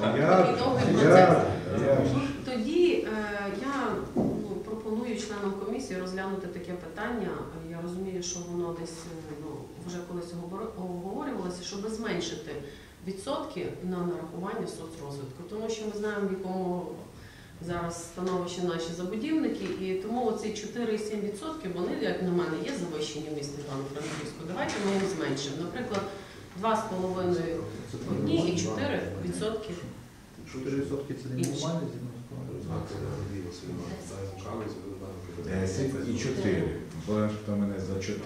Такий довгий я, процес. я, Тоді е, я ну, пропоную членам комісії розглянути таке питання. Я розумію, що воно десь е, ну, вже колись обгор- обговорювалося, щоб зменшити відсотки на нарахування соцрозвитку, тому що ми знаємо, в якому зараз становище наші забудівники, і тому оці 4,7% вони, як на мене, є завищені в місті Івано-Франківську. Давайте ми їх зменшимо. Наприклад, 2,5 одні і 4 відсотки. 4% це не згідно 10 і 4. Бо хто мене за 4.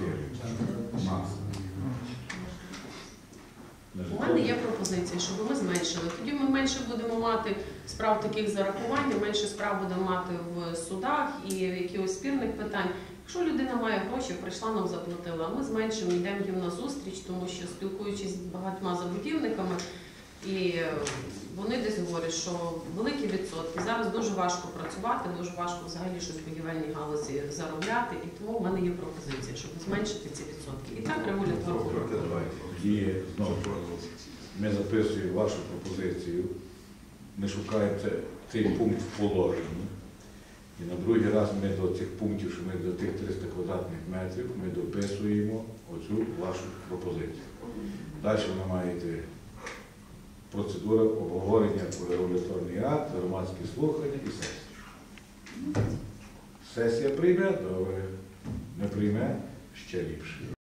У мене є пропозиція, щоб ми зменшили. Тоді ми менше будемо мати справ таких зарахувань, менше справ будемо мати в судах і якихось спірних питань. Якщо людина має гроші, прийшла нам заплатила, а ми зменшимо, йдемо їм на зустріч, тому що спілкуючись з багатьма забудівниками, і е, вони десь говорять, що великі відсотки. Зараз дуже важко працювати, дуже важко взагалі щось в будівельній галузі заробляти, і тому в мене є пропозиція, щоб зменшити ці відсотки. І так регуляторно. І знову ми записуємо вашу пропозицію. Ми шукаємо цей пункт в положенні. І на другий раз ми до цих пунктів, що ми до тих 300 квадратних метрів, ми дописуємо оцю вашу пропозицію. Далі ви маєте процедура обговорення про регуляторний акт, громадські слухання і сесія. Сесія прийме, добре. Не прийме ще ліпше.